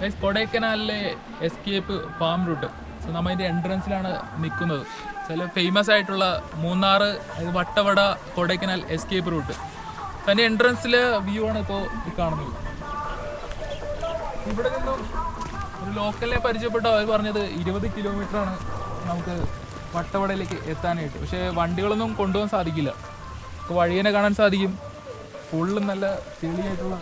Guys, കൊടൈക്കനാലിലെ escape farm route so നമ്മൾ അതിന്റെ എൻട്രൻസിലാണ് നിൽക്കുന്നത് ചില ഫേമസ് ആയിട്ടുള്ള മൂന്നാർ വട്ടവട കൊടൈക്കനാൽ എസ്കേപ്പ് റൂട്ട് അതിന്റെ എൻട്രൻസിൽ വ്യൂ ആണ് ഇപ്പോൾ കാണുന്നത്. ഇവിടെ നിന്നും ഒരു ലോക്കലിനെ പരിചയപ്പെട്ട അവർ പറഞ്ഞത് ഇരുപത് ആണ് നമുക്ക് വട്ടവടയിലേക്ക് എത്താനായിട്ട്. പക്ഷേ വണ്ടികളൊന്നും കൊണ്ടുപോകാൻ സാധിക്കില്ല. അപ്പോൾ വഴിയെ കാണാൻ സാധിക്കും. ഫുള്ള് നല്ല ചെളിയായിട്ടുള്ള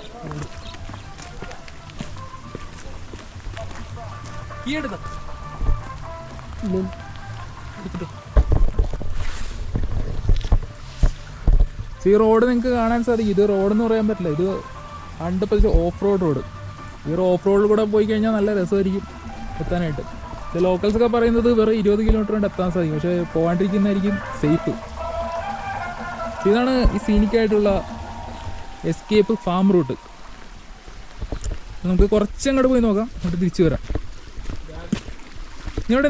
ഈ എടുക്ക ഈ റോഡ് നിങ്ങൾക്ക് കാണാൻ സാധിക്കും. ഇത് റോഡ് എന്ന് പറയാൻ പറ്റില്ല. ഇത് hundred percent off road road ഈ ഓഫ് റോഡിൽ കൂടെ പോയി കഴിഞ്ഞാൽ നല്ല രസമായിരിക്കും എത്താനായിട്ട്. ഇത് ലോക്കൽസ് ഒക്കെ പറയുന്നത് വെറും ഇരുപത് കിലോമീറ്റർ കൊണ്ട് എത്താൻ സാധിക്കും. പക്ഷേ പോകാണ്ടിരിക്കുന്നതായിരിക്കും സേഫ് ഇതാണ് ഈ സീനിക്കായിട്ടുള്ള എസ്കേപ്പ് ഫാം റൂട്ട് നമുക്ക് കുറച്ചങ്ങോട്ട് പോയി നോക്കാം. എന്നിട്ട് തിരിച്ചു വരാം. നീ എവിടെ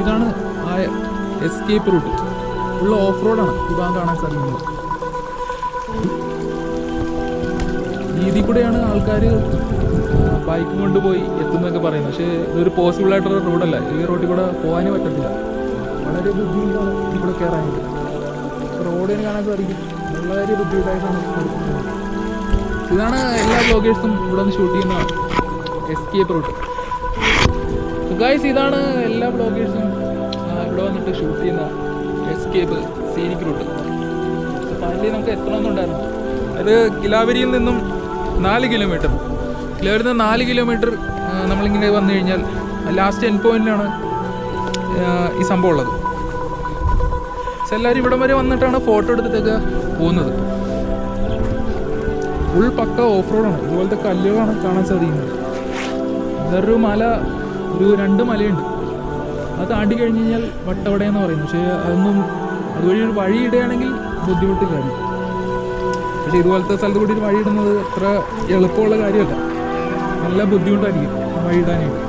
ഇതാണ് ആ എസ്കേപ്പ് റൂട്ട് ഫുള്ള് ഓഫ് റോഡാണ് ഭാഗം കാണാൻ സാധിക്കുന്നത്. രീതി കൂടെയാണ് ആൾക്കാർ ബൈക്ക് കൊണ്ടുപോയി എത്തുന്നതൊക്കെ പറയുന്നത്. പക്ഷേ ഇതൊരു പോസിബിൾ ആയിട്ടുള്ള റോഡല്ല ഈ റോഡിൽ കൂടെ പോകാനേ പറ്റത്തില്ല. വളരെ ബുദ്ധിമുട്ടാണ് ഇവിടെ കയറാനായിട്ട് റോഡിന് കാണാൻ സാധിക്കും. വളരെ ബുദ്ധിമുട്ടായിട്ടാണ്. ഇതാണ് എല്ലാ ബ്ലോഗേഴ്സും ഇവിടെ നിന്ന് ഷൂട്ട് ചെയ്യുന്ന എസ്കേപ്പ് റൂട്ട് ഗൈസ് ഇതാണ് എല്ലാ ബ്ലോഗേഴ്സും ഇവിടെ വന്നിട്ട് ഷൂട്ട് ചെയ്യുന്ന എസ്കേപ്പ് സീനിക് റൂട്ട് ഫൈനലി നമുക്ക് എത്തണമെന്നുണ്ടായിരുന്നു അത് കിലാവരിയിൽ നിന്നും നാല് കിലോമീറ്റർ കിലാവരിയിൽ നിന്ന് നാല് കിലോമീറ്റർ നമ്മളിങ്ങനെ വന്നു കഴിഞ്ഞാൽ ലാസ്റ്റ് എൻ പോയിന്റിലാണ് ഈ സംഭവം ഉള്ളത്. എല്ലാവരും ഇവിടം വരെ വന്നിട്ടാണ് ഫോട്ടോ എടുത്തിട്ടൊക്കെ പോകുന്നത്. ഫുൾ പക്ക ഓഫ് റോഡാണ് ഇതുപോലത്തെ കല്ലുകളാണ് കാണാൻ സാധിക്കുന്നത്. വേറൊരു മല ഒരു രണ്ട് മലയുണ്ട്. അത് താണ്ടി കഴിഞ്ഞ് കഴിഞ്ഞാൽ വട്ടവട എന്ന് പറയുന്നു. പക്ഷേ അതൊന്നും അതുവഴി ഒരു വഴി ഇടുകയാണെങ്കിൽ ബുദ്ധിമുട്ടില്ലായിരുന്നു പക്ഷേ ഇതുപോലത്തെ സ്ഥലത്ത് കൂടി ഒരു വഴി ഇടുന്നത് അത്ര എളുപ്പമുള്ള കാര്യമല്ല. നല്ല ബുദ്ധിമുട്ടായിരിക്കും വഴി ഇടാനായിട്ട്.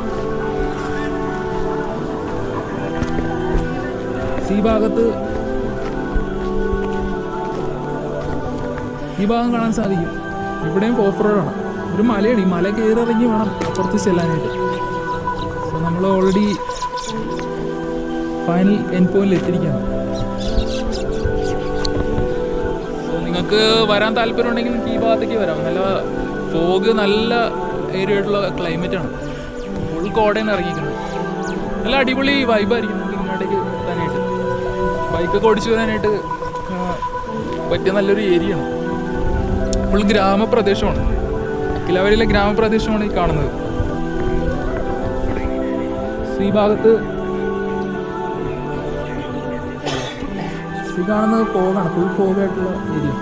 ഈ ഭാഗത്ത് ഈ ഭാഗം കാണാൻ സാധിക്കും. ഇവിടെയും ഓഫ് റോഡാണ് ഒരു മലയാണ്. ഈ മല കയറിറങ്ങി വേണം അപ്പുറത്ത് ചെല്ലാനായിട്ട്. അപ്പോൾ നമ്മൾ ഓൾറെഡി ഫൈനൽ എൻ പോയിന്റിൽ എത്തിയിരിക്കുകയാണ്. നിങ്ങൾക്ക് വരാൻ താല്പര്യം ഉണ്ടെങ്കിൽ ഈ ഭാഗത്തേക്ക് വരാം. നല്ല ഫോഗ് നല്ല ഏരിയ ആയിട്ടുള്ള ആണ്. ഫുൾ കോടയിൽ നിന്ന് ഇറങ്ങിയിരിക്കുന്നത് നല്ല അടിപൊളി വൈബായിരിക്കും നമുക്ക് ഇങ്ങോട്ടേക്ക് എത്താനായിട്ട്. ബൈക്കൊക്കെ ഓടിച്ചു വരാനായിട്ട് പറ്റിയ നല്ലൊരു ഏരിയ ആണ്. ഫുൾ ഗ്രാമപ്രദേശമാണ്. കിലവരിയിലെ ഗ്രാമപ്രദേശമാണ് ഈ കാണുന്നത്. ഈ ഭാഗത്ത് ഈ കാണുന്നത് ഫോഗാണ് ഫുൾ ഫോഗായിട്ടുള്ള ഏരിയ.